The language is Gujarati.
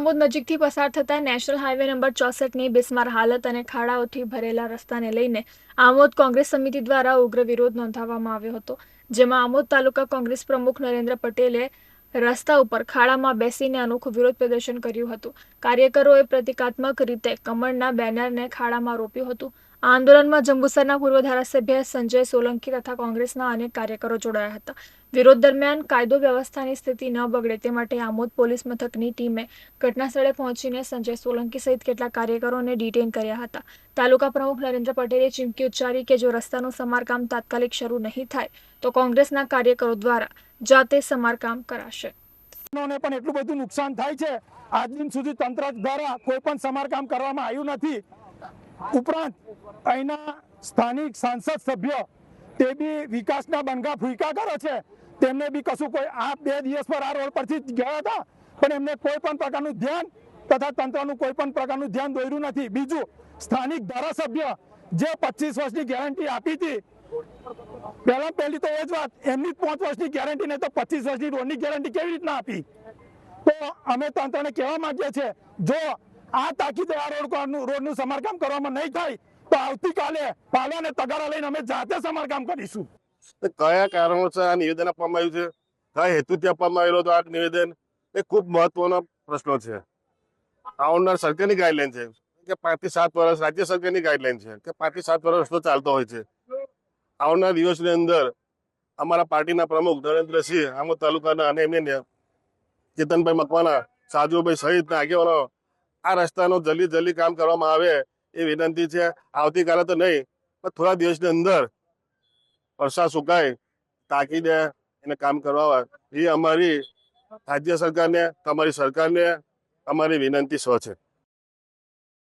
દામોદ નજીકથી પસાર થતા નેશનલ હાઈવે નંબર ચોસઠની બિસ્માર હાલત અને ખાડાઓથી ભરેલા રસ્તાને લઈને આમોદ કોંગ્રેસ સમિતિ દ્વારા ઉગ્ર વિરોધ નોંધાવવામાં આવ્યો હતો, જેમાં આમોદ તાલુકા કોંગ્રેસ પ્રમુખ નરેન્દ્ર પટેલે રસ્તા ઉપર ખાડામાં બેસીને અનોખું વિરોધ પ્રદર્શન કર્યું હતું. કાર્યકરોએ પ્રતિકાત્મક રીતે કમળના બેનરને ખાડામાં રોપ્યું હતું. આ આંદોલનમાં જંબુસરના પૂર્વ ધારાસભ્ય સંજય સોલંકી તથા કોંગ્રેસના અનેક કાર્યકરો જોડાયા હતા. વિરોધ દરમિયાન કાયદો વ્યવસ્થાની સ્થિતિ ન બગડે તે માટે આમોદ પોલીસ મથકની ટીમે ઘટનાસ્થળે પહોંચીને સંજય સોલંકી સહિત કેટલાક કાર્યકરોને ડિટેન કર્યા હતા. તાલુકા પ્રમુખ નરેન્દ્ર પટેલે ચીમકી ઉચ્ચારી કે જો રસ્તાનું સમારકામ તાત્કાલિક શરૂ નહીં થાય, તો કોંગ્રેસના કાર્યકરો દ્વારા જાતે સમારકામ કરાશે. પણ એટલું બધું નુકસાન થાય છે. આજ સુધી તંત્ર દ્વારા કોઈ પણ સમારકામ કરવામાં આવ્યું નથી. ઉપરાંત અહીંના સ્થાનિક સાંસદ સભ્ય તે બી વિકાસના બનગા ફૂંકા કરે છે. તેમને બી કશું કોઈ આ બે દિવસ પર આ રોડ પરથી ગયા હતા. પણ એમને કોઈ પણ પ્રકારનું ધ્યાન તથા તંત્રનું કોઈ પણ પ્રકારનું ધ્યાન દોર્યું નથી. બીજું, સ્થાનિક ધારાસભ્ય જે પચીસ વર્ષની ગેરંટી આપી હતી, પહેલા પહેલી તો એ જ વાત, એમની પાંચ વર્ષની ગેરંટી ને તો પચીસ વર્ષની રોડની ગેરંટી કેવી રીતના આપી? તો અમે તંત્રને કહેવા માંગીએ છીએ, જો આ તાકીદે આ રોડ રોડ રોડનું સમારકામ કરવામાં નહીં થાય તો આવતીકાલે પાલા અને તગારા લઈને અમે જાતે સમારકામ કરીશું. તો કયા કારણોસર આ નિવેદન આપવામાં આવ્યું છે? કયા હેતુથી આપવામાં આવેલો હતો આ નિવેદન? એ ખૂબ મહત્વનો પ્રશ્નો છે. આવનાર સરકારની ગાઈડલાઈન છે. કે પાંચથી સાત વર્ષ રાજ્ય સરકારની ગાઈડલાઈન છે. કે પાંચથી સાત વર્ષ રસ્તો ચાલતો હોય છે. આવનાર દિવસની અંદર અમારા પાર્ટીના પ્રમુખ નરેન્દ્રસિંહ આમોદ તાલુકાના અને એમને ને ચેતનભાઈ મકવાના સાજુભાઈ સહિતના આગેવાનો આ રસ્તાનું જલ્દી જલ્દી કામ કરવામાં આવે એ વિનંતી છે. આવતીકાલે તો નહીં, પણ થોડા દિવસની અંદર વરસાદ સુકાય તાકીદે એને કામ કરવા એ અમારી રાજ્ય સરકારને, તમારી સરકારને અમારી વિનંતી સ્વ છે.